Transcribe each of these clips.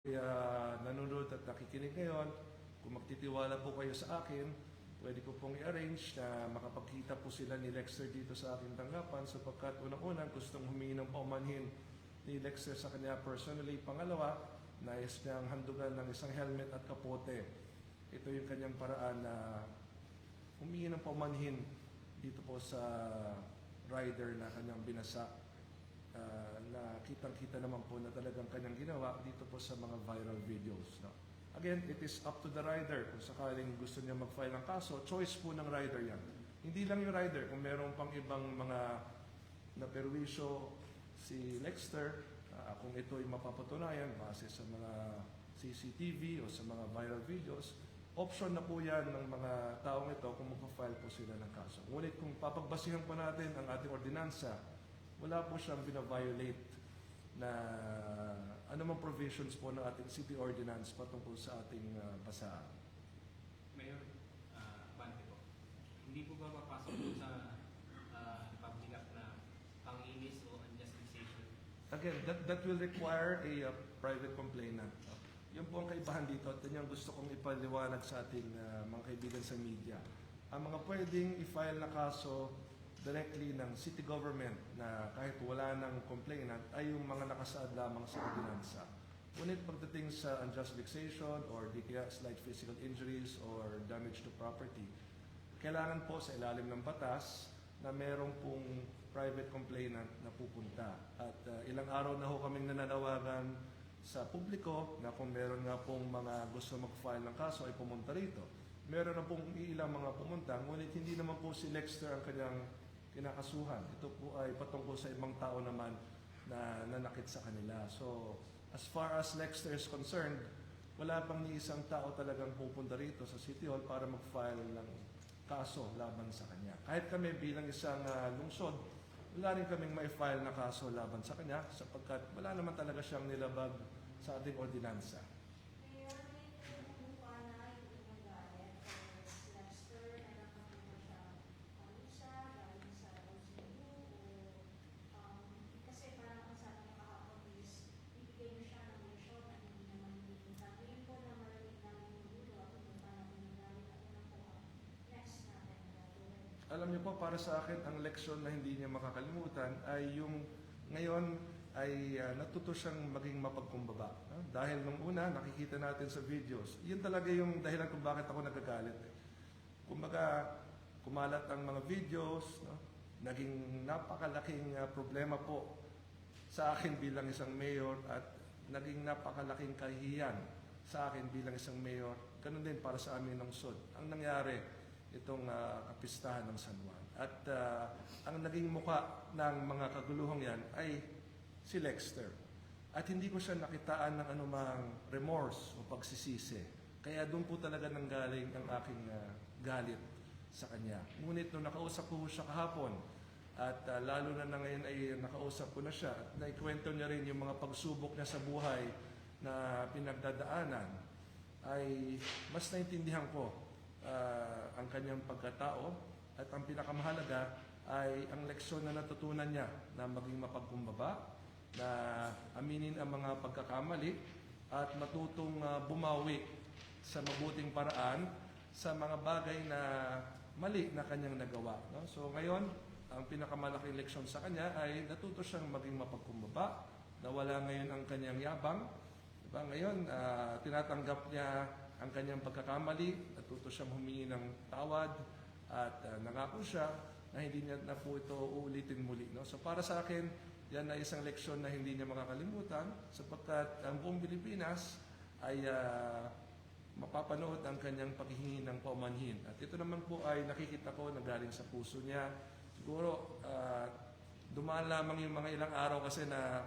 Kaya nanonood at nakikinig ngayon, kung magtitiwala po kayo sa akin, pwede ko pong i-arrange na makapagkita po sila ni Lexter dito sa aking tanggapan sapagkat unang-unang gustong humingi ng paumanhin ni Lexter sa kanya personally. Pangalawa, nais niyang handugan ng isang helmet at kapote. Ito yung kanyang paraan na humingi ng paumanhin dito po sa rider na kanyang binasa Ah, na kitang-kita naman po na talagang kanyang ginawa dito po sa mga viral videos. No? Again, it is up to the rider kung sakaling gusto niya mag-file ng kaso, choice po ng rider yan. Hindi lang yung rider, kung meron pang ibang mga naperwisyo si Lexter, ah, kung ito ay mapapatunayan base sa mga CCTV o sa mga viral videos, option na po yan ng mga taong ito kung magpa-file po sila ng kaso. Ngunit kung papagbasihan po natin ang ating ordinansa, wala po siyang bina-violate na anumang provisions po ng ating city ordinance patungkol sa ating uh, basahan. Mayor, uh, Bante po. Hindi po ba mapasok po sa uh, public act na panginis o unjustification? Again, that, that will require a uh, private complainant. Yun po ang kaibahan dito at yun yung gusto kong ipaliwanag sa ating uh, mga kaibigan sa media. Ang mga pwedeng i-file na kaso directly ng city government na kahit wala ng complainant ay yung mga nakasaad lamang sa ordinansa. Ngunit pagdating sa unjust vexation or di slight physical injuries or damage to property, kailangan po sa ilalim ng batas na merong pong private complainant na pupunta. At uh, ilang araw na ho kaming nananawagan sa publiko na kung meron nga pong mga gusto mag-file ng kaso ay pumunta rito. Meron na pong ilang mga pumunta, ngunit hindi naman po si Lexter ang kanyang kinakasuhan. Ito po ay patungkol sa ibang tao naman na nanakit sa kanila. So, as far as Lexter is concerned, wala pang ni isang tao talagang pupunta rito sa City Hall para mag-file ng kaso laban sa kanya. Kahit kami bilang isang ah, lungsod, wala rin kaming may file na kaso laban sa kanya sapagkat wala naman talaga siyang nilabag sa ating ordinansa. Mayor, may kumuha na yung inyong galit or Lester na nakakuha siya palusa, galing sa LCU o um, kasi parang ang sabi niya kahapon is bibigay mo siya ng mission at hindi naman bibigyan. Ngayon po na malamig namin yung dulo at pumunta namin yung galit at ano po ang next natin na gagawin. Alam niyo po, para sa akin, ang leksyon na hindi niya makakalimutan ay yung ngayon ay uh, natuto siyang maging mapagkumbaba. no? Dahil nung una, nakikita natin sa videos, yun talaga yung dahilan kung bakit ako nagagalit. Eh. Kumbaga, kumalat ang mga videos, no? naging napakalaking uh, problema po sa akin bilang isang mayor at naging napakalaking kahihiyan sa akin bilang isang mayor. Ganun din para sa amin ng SOD. Ang nangyari, itong uh, kapistahan ng San Juan. At uh, ang naging muka ng mga kaguluhang yan ay si Lexter. At hindi ko siya nakitaan ng anumang remorse o pagsisisi. Kaya doon po talaga nanggaling ang aking uh, galit sa kanya. Ngunit nung nakausap ko siya kahapon, at uh, lalo na na ngayon ay nakausap ko na siya, at naikwento niya rin yung mga pagsubok niya sa buhay na pinagdadaanan, ay mas naintindihan ko ah, ang kanyang pagkatao at ang pinakamahalaga ay ang leksyon na natutunan niya na maging mapagkumbaba, na aminin ang mga pagkakamali at matutong ah, bumawi sa mabuting paraan sa mga bagay na mali na kanyang nagawa. No? So ngayon, ang pinakamalaking leksyon sa kanya ay natuto siyang maging mapagkumbaba, nawala ngayon ang kanyang yabang, Diba? Ngayon, ah, tinatanggap niya ang kanyang pagkakamali, natuto siyang humingi ng tawad, at ah, nangako siya na hindi niya na po ito uulitin muli. No? So para sa akin, yan ay isang leksyon na hindi niya makakalimutan sapagkat ang buong Pilipinas ay ah, mapapanood ang kanyang paghihingi ng paumanhin. At ito naman po ay nakikita ko na galing sa puso niya. Siguro, ah, dumaan lamang yung mga ilang araw kasi na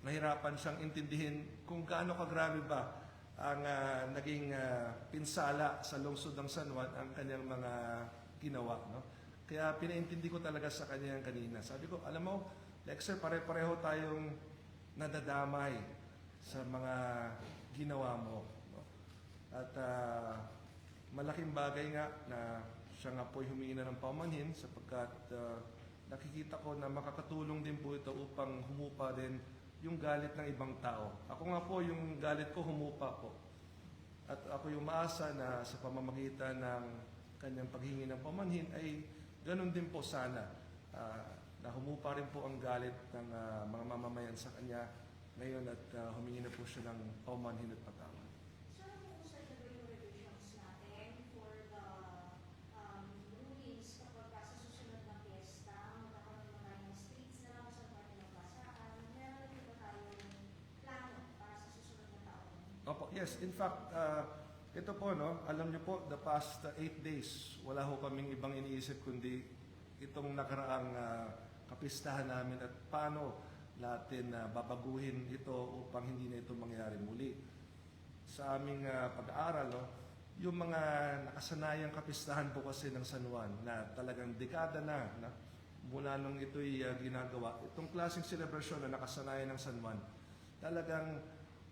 nahirapan siyang intindihin kung gaano kagrabe ba ang ah, naging ah, pinsala sa lungsod ng San Juan ang kanyang mga ginawa. No? Kaya pinaintindi ko talaga sa kanya kanina. Sabi ko, alam mo, Lexer, pare-pareho tayong nadadamay sa mga ginawa mo. No? At ah, malaking bagay nga na siya nga po'y humingi na ng pamanhin sapagkat ah, nakikita ko na makakatulong din po ito upang humupa din yung galit ng ibang tao. Ako nga po, yung galit ko humupa po. At ako yung maasa na sa pamamagitan ng kanyang paghingi ng pamanhin ay ganun din po sana. Ah, na humupa rin po ang galit ng ah, mga mamamayan sa kanya ngayon at ah, humingi na po siya ng pamanhin at patawad. Sir, kung sa ito yung revisions natin for the um, rulings kapag ka sa susunod na piyesta, magkakaroon na tayo ng streets na lang sa parte ng basaan, meron din ba tayong plano para sa susunod na taon? Opo, yes. In fact, ah, ito po, no, alam niyo po, the past uh, eight days, wala ho kaming ibang iniisip kundi itong nakaraang ah, kapistahan namin at paano natin ah, babaguhin ito upang hindi na ito mangyari muli. Sa aming ah, pag-aaral, no, yung mga nakasanayang kapistahan po kasi ng San Juan na talagang dekada na, na mula nung ito'y ah, ginagawa, itong klaseng selebrasyon na nakasanayan ng San Juan, talagang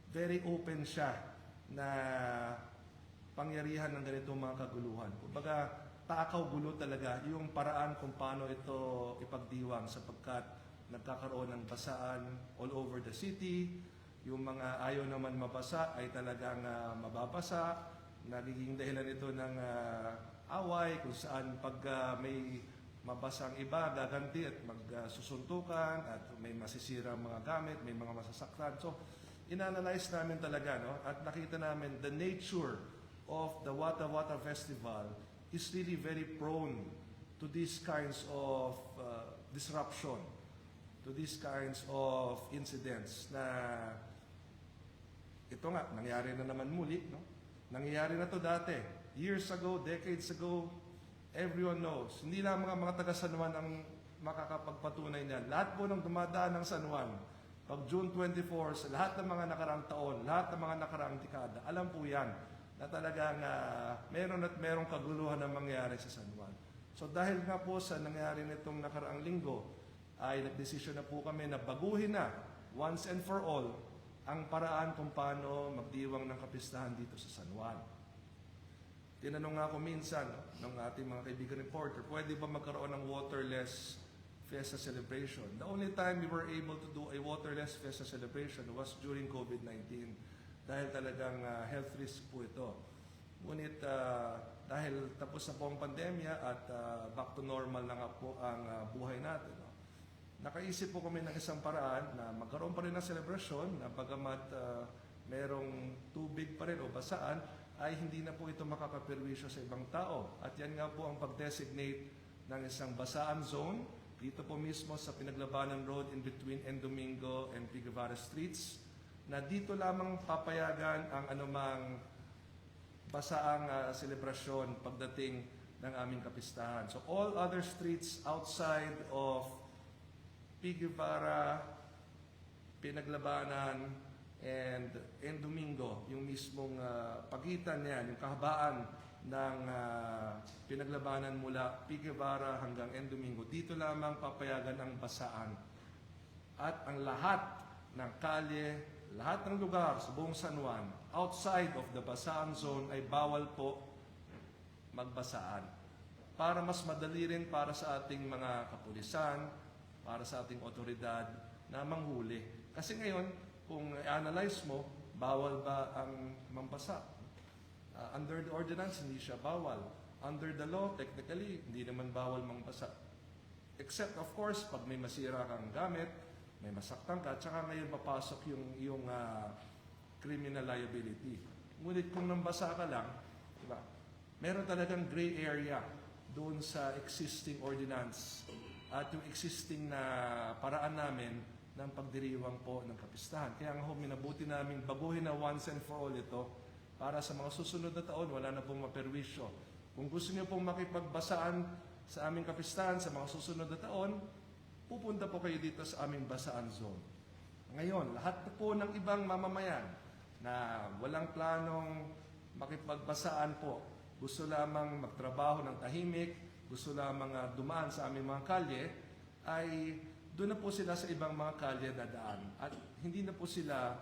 very open siya na pangyarihan ng ganitong mga kaguluhan. Kumbaga, takaw gulo talaga yung paraan kung paano ito ipagdiwang sapagkat nagkakaroon ng basaan all over the city. Yung mga ayaw naman mabasa ay talagang ah, mababasa. Nagiging dahilan ito ng ah, away kung saan pag ah, may mabasa ang iba, gaganti at magsusuntukan at may masisira mga gamit, may mga masasaktan. So, inanalyze namin talaga no? at nakita namin the nature of the Wata Wata Festival is really very prone to these kinds of uh, disruption, to these kinds of incidents na ito nga, nangyari na naman muli. No? Nangyayari na to dati. Years ago, decades ago, everyone knows. Hindi lang mga mga taga San Juan ang makakapagpatunay niyan. Lahat po ng dumadaan ng San Juan, pag June 24, sa lahat ng mga nakaraang taon, lahat ng mga nakaraang dekada, alam po yan na talagang ah, meron at merong kaguluhan na mangyari sa San Juan. So dahil nga po sa nangyari nitong nakaraang linggo, ay nagdesisyon na po kami na baguhin na once and for all ang paraan kung paano magdiwang ng kapistahan dito sa San Juan. Tinanong nga ako minsan no, ng ating mga kaibigan reporter, pwede ba magkaroon ng waterless Fiesta celebration? The only time we were able to do a waterless Fiesta celebration was during COVID-19 dahil talagang ah, health risk po ito. Ngunit ah, dahil tapos na po ang pandemya at ah, back to normal na nga po ang ah, buhay natin. no? Nakaisip po kami ng isang paraan na magkaroon pa rin ng selebrasyon na bagamat ah, merong tubig pa rin o basaan, ay hindi na po ito makakaperwisyo sa ibang tao. At yan nga po ang pag-designate ng isang basaan zone dito po mismo sa Pinaglabanan Road in between Endomingo and Pigavara Streets na dito lamang papayagan ang anumang basaang ah, selebrasyon pagdating ng aming kapistahan. So all other streets outside of Pigivara, Pinaglabanan, and and Domingo, yung mismong ah, pagitan niyan, yung kahabaan ng ah, Pinaglabanan mula Pigivara hanggang Endomingo, dito lamang papayagan ang basaan. At ang lahat ng kalye, lahat ng lugar sa buong San Juan, outside of the basaan zone ay bawal po magbasaan. Para mas madali rin para sa ating mga kapulisan, para sa ating otoridad na manghuli. Kasi ngayon, kung i-analyze mo, bawal ba ang mambasa? Uh, under the ordinance, hindi siya bawal. Under the law, technically, hindi naman bawal mangbasa. Except, of course, pag may masira kang gamit, may masaktan ka, tsaka ngayon papasok yung, yung ah, criminal liability. Ngunit kung nambasa ka lang, di ba, meron talagang gray area doon sa existing ordinance at yung existing na paraan namin ng pagdiriwang po ng kapistahan. Kaya nga ho, minabuti namin baguhin na once and for all ito para sa mga susunod na taon, wala na pong maperwisyo. Kung gusto niyo pong makipagbasaan sa aming kapistahan sa mga susunod na taon, pupunta po kayo dito sa aming basaan zone. Ngayon, lahat po ng ibang mamamayan na walang planong makipagbasaan po, gusto lamang magtrabaho ng tahimik, gusto lamang ah, dumaan sa aming mga kalye, ay doon na po sila sa ibang mga kalye dadaan. At hindi na po sila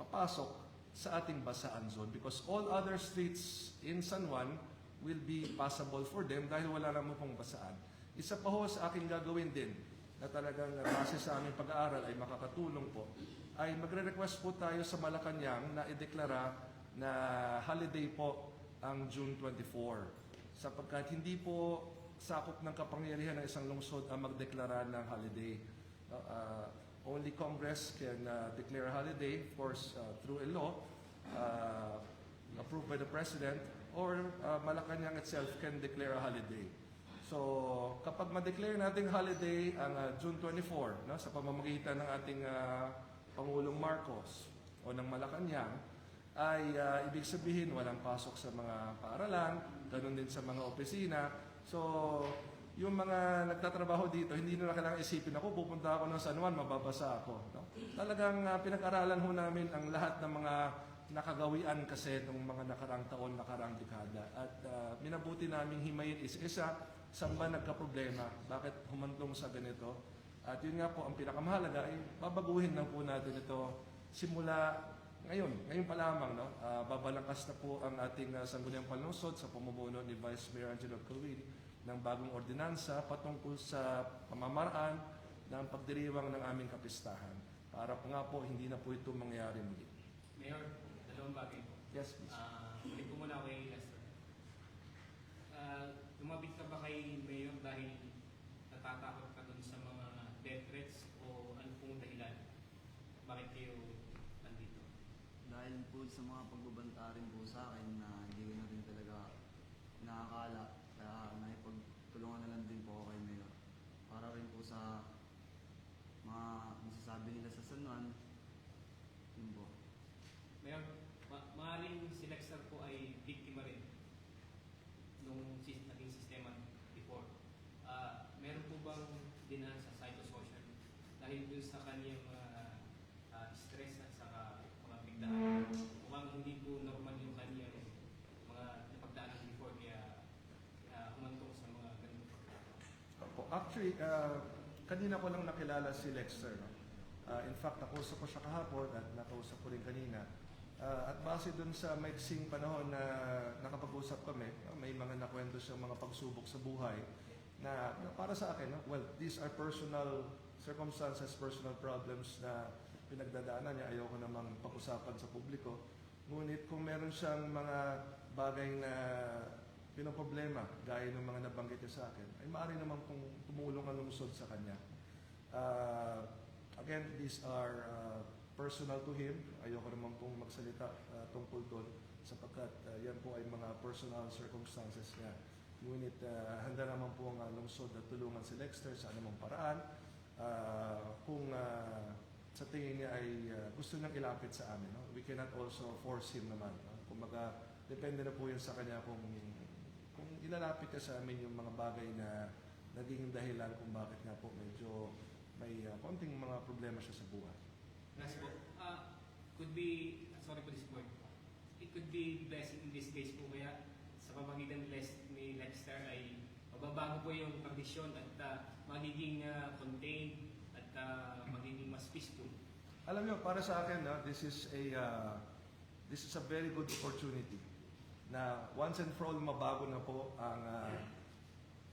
papasok sa ating basaan zone because all other streets in San Juan will be passable for them dahil wala naman pong basaan. Isa pa ho sa aking gagawin din na talagang base sa aming pag-aaral ay makakatulong po, ay magre-request po tayo sa Malacanang na ideklara na holiday po ang June 24 sapagkat hindi po sakop ng kapangyarihan ng isang lungsod ang magdeklara ng holiday. Uh, only Congress can uh, declare a holiday, of course, uh, through a law uh, approved by the President, or uh, Malacanang itself can declare a holiday. So, kapag ma-declare nating holiday ang uh, June 24, no, sa pamamagitan ng ating uh, Pangulong Marcos o ng Malacanang, ay uh, ibig sabihin walang pasok sa mga paaralan, ganun din sa mga opisina. So, yung mga nagtatrabaho dito, hindi na kailangan isipin ako, pupunta ako ng San Juan, mababasa ako. No? Talagang uh, pinag-aralan ho namin ang lahat ng mga nakagawian kasi ng mga nakarang taon, nakarang dekada. At uh, minabuti namin himayin isa-isa, saan ba nagka-problema, bakit humantong sa ganito. At yun nga po, ang pinakamahalaga ay babaguhin lang po natin ito simula ngayon, ngayon pa lamang, no? Ah, babalangkas na po ang ating uh, sangguniang panlungsod sa pamumuno ni Vice Mayor Angelo Calvin ng bagong ordinansa patungkol sa pamamaraan ng pagdiriwang ng aming kapistahan. Para po nga po, hindi na po ito mangyayari muli. Mayor, dalawang bagay po. Yes, please. Ah, ulit ko muna kay Lester. Ah, lumapit ka ba kay Mayor dahil natatakot ka dun sa mga death threats o ano pong dahilan? Bakit kayo nandito? Dahil po sa mga pagbabanta rin po sa akin na hindi ko na rin talaga nakakala. Kaya nakipagtulungan na lang din po ako kay Mayor. Para rin po sa mga masasabi nila sa San Juan. Yun po. Mayor, ma maaaring si Lester po ay biktima rin nung sis naging sistema before. Ah, meron po bang dinaan sa psychosocial dahil dun sa kanyang ah, ah, stress at saka mga bigdaan? Mukhang hindi po normal yung kanyang mga napagdaanan before kaya kaya humantong sa mga ganito pagkakataon. Opo. Actually, uh, kanina ko lang nakilala si Lexter. No? Uh, in fact, nakausap ko siya kahapon at nakausap ko rin kanina. Uh, at base dun sa maiksing panahon na nakapag-usap kami, no, may mga nakwento siyang mga pagsubok sa buhay na, na para sa akin, no, well, these are personal circumstances, personal problems na pinagdadaanan niya. Ayoko namang pag-usapan sa publiko. Ngunit kung meron siyang mga bagay na pinoproblema, gaya ng mga nabanggit niya sa akin, ay maaari naman kung tumulong ang lungsod sa kanya. Uh, again, these are uh, personal to him. Ayoko naman pong magsalita uh, tungkol doon sapagkat uh, yan po ay mga personal circumstances niya. Ngunit uh, handa naman po ang uh, lungsod na tulungan si Dexter sa anumang paraan. Uh, kung uh, sa tingin niya ay uh, gusto niyang ilapit sa amin. No? We cannot also force him naman. No? Kumbaga, depende na po yun sa kanya kung ilalapit ka sa amin yung mga bagay na naging dahilan kung bakit nga po medyo may uh, konting mga problema siya sa buhay. Last po, ah, could be, sorry for this word, it could be blessing in this case po kaya sa pamagitan ni Lexter ay mababago po yung tradisyon at ah, magiging ah, contained at ah, magiging mas peaceful. Alam niyo, para sa akin, no, this is a uh, this is a very good opportunity na once and for all mabago na po ang uh,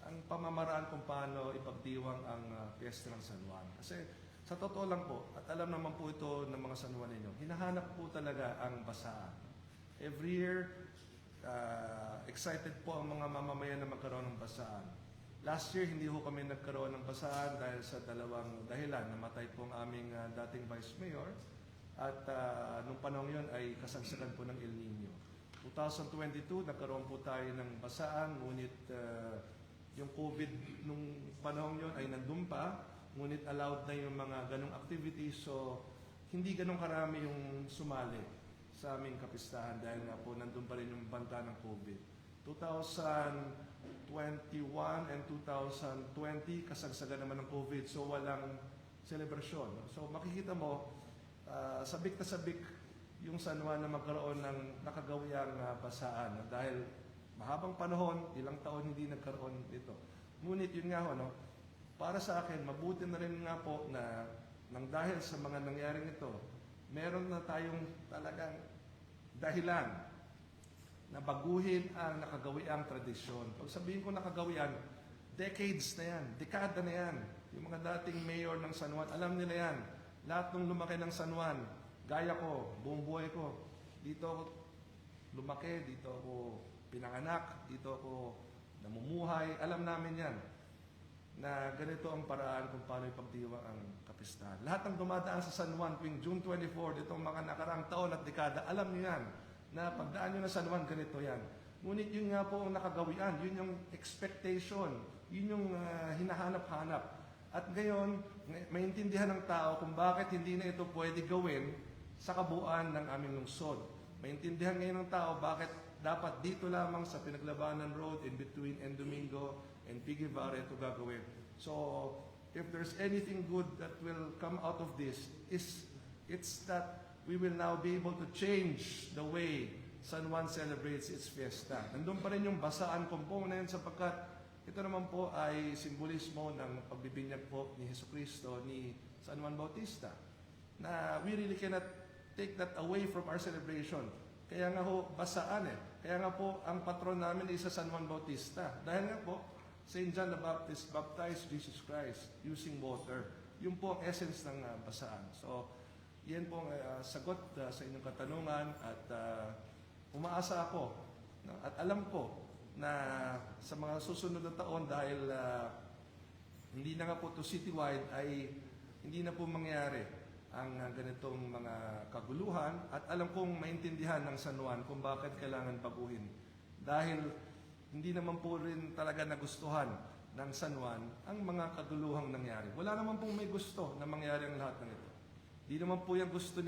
ang pamamaraan kung paano ipagdiwang ang uh, piyesta ng San Juan. Kasi sa totoo lang po, at alam naman po ito ng mga San Juan ninyo, hinahanap po talaga ang basaan. Every year, uh, excited po ang mga mamamayan na magkaroon ng basaan. Last year, hindi ho kami nagkaroon ng basaan dahil sa dalawang dahilan. Namatay po ang aming uh, dating Vice Mayor at uh, nung panahon yon ay kasagsagan po ng El Nino. 2022, nagkaroon po tayo ng basaan, ngunit uh, yung COVID nung panahon yon ay nandun pa, ngunit allowed na yung mga ganong activities, so hindi ganong karami yung sumali sa aming kapistahan dahil nga po nandun pa rin yung banta ng COVID. 2021 and 2020, kasagsagan naman ng COVID, so walang celebration. So makikita mo, ah, sabik na sabik yung San Juan na magkaroon ng nakagawiang uh, basaan dahil mahabang panahon, ilang taon hindi nagkaroon dito. Ngunit yun nga ho, no, para sa akin, mabuti na rin nga po na nang dahil sa mga nangyaring ito, meron na tayong talagang dahilan na baguhin ang nakagawiang tradisyon. Pag sabihin ko nakagawian, decades na yan, dekada na yan. Yung mga dating mayor ng San Juan, alam nila yan. Lahat ng lumaki ng San Juan, gaya ko, buong buhay ko, dito ako lumaki, dito ako pinanganak, dito ako namumuhay. Alam namin yan na ganito ang paraan kung paano ipagdiwa ang kapistahan. Lahat ng dumadaan sa San Juan tuwing June 24, ditong mga nakaraang taon at dekada, alam niyo yan na pagdaan nyo na San Juan, ganito yan. Ngunit yun nga po ang nakagawian, yun yung expectation, yun yung ah, hinahanap-hanap. At ngayon, ngay- maintindihan ng tao kung bakit hindi na ito pwede gawin sa kabuuan ng aming lungsod. Maintindihan ngayon ng tao bakit dapat dito lamang sa Pinaglabanan Road in between and Domingo and Pigivara ito gagawin. So, if there's anything good that will come out of this, is it's that we will now be able to change the way San Juan celebrates its fiesta. Nandun pa rin yung basaan component sapagkat ito naman po ay simbolismo ng pagbibinyag po ni Heso Kristo ni San Juan Bautista na we really cannot take that away from our celebration. Kaya nga ho, basaan eh. Kaya nga po, ang patron namin ay sa San Juan Bautista. Dahil nga po, St. John the Baptist baptized Jesus Christ using water. Yun po ang essence ng ah, basaan. So, yan po ang ah, sagot ah, sa inyong katanungan at ah, umaasa ako no, at alam ko na sa mga susunod na taon dahil ah, hindi na nga po to citywide ay hindi na po mangyari ang ganitong mga kaguluhan at alam kong maintindihan ng San Juan kung bakit kailangan baguhin. Dahil hindi naman po rin talaga nagustuhan ng San Juan ang mga kaguluhang nangyari. Wala naman pong may gusto na mangyari ang lahat ng ito. Hindi naman po yung gusto